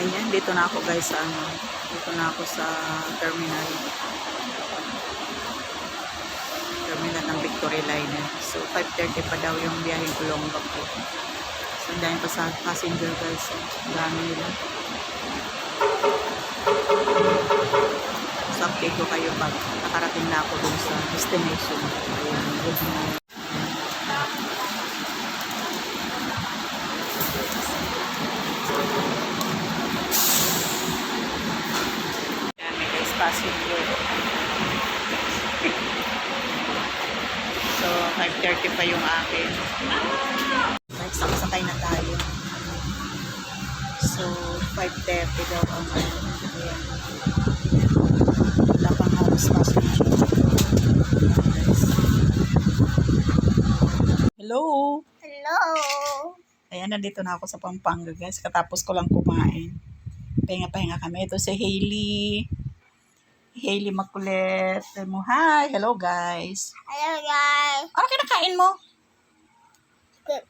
Ayan, dito na ako guys sa ano. Dito na ako sa terminal. Terminal ng Victory Liner. So, 5.30 pa daw yung biyaheng Olongapo. So, ang dami pa sa passenger guys. dami nila. So, update ko kayo pag nakarating na ako dun sa destination. Ayan, good night. Dami guys, passenger. so, 5.30 pa yung akin. Next, sakay na tayo. So, 5.30 daw ang. Ayan. Wala pang passenger. Hello! Hello. Ayan, nandito na ako sa Pampanga, guys. Katapos ko lang kumain. Pahinga-pahinga kami. Ito si Hailey. Hailey Makulit. Mo, hi! Hello, guys. Hello guys. Ano kinakain mo? Good.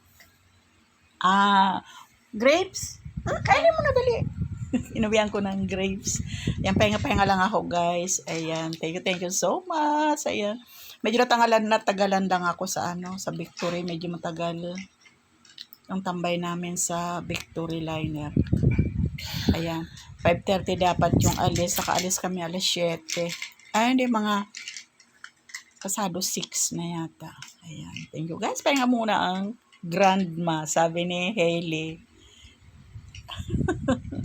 Ah, grapes? Kainin mo na dali. Inuwihan ko ng grapes. Ayan, pahinga-pahinga lang ako, guys. Ayan, thank you, thank you so much. Ayan. Medyo natagalan, natagalan lang ako sa ano, sa Victory. Medyo matagal yung tambay namin sa Victory Liner. Ayan. 5.30 dapat yung alis. Saka alis kami alas 7. Ay, hindi, mga pasado 6 na yata. Ayan. Thank you, guys. Pahinga muna ang grandma, sabi ni Hailey.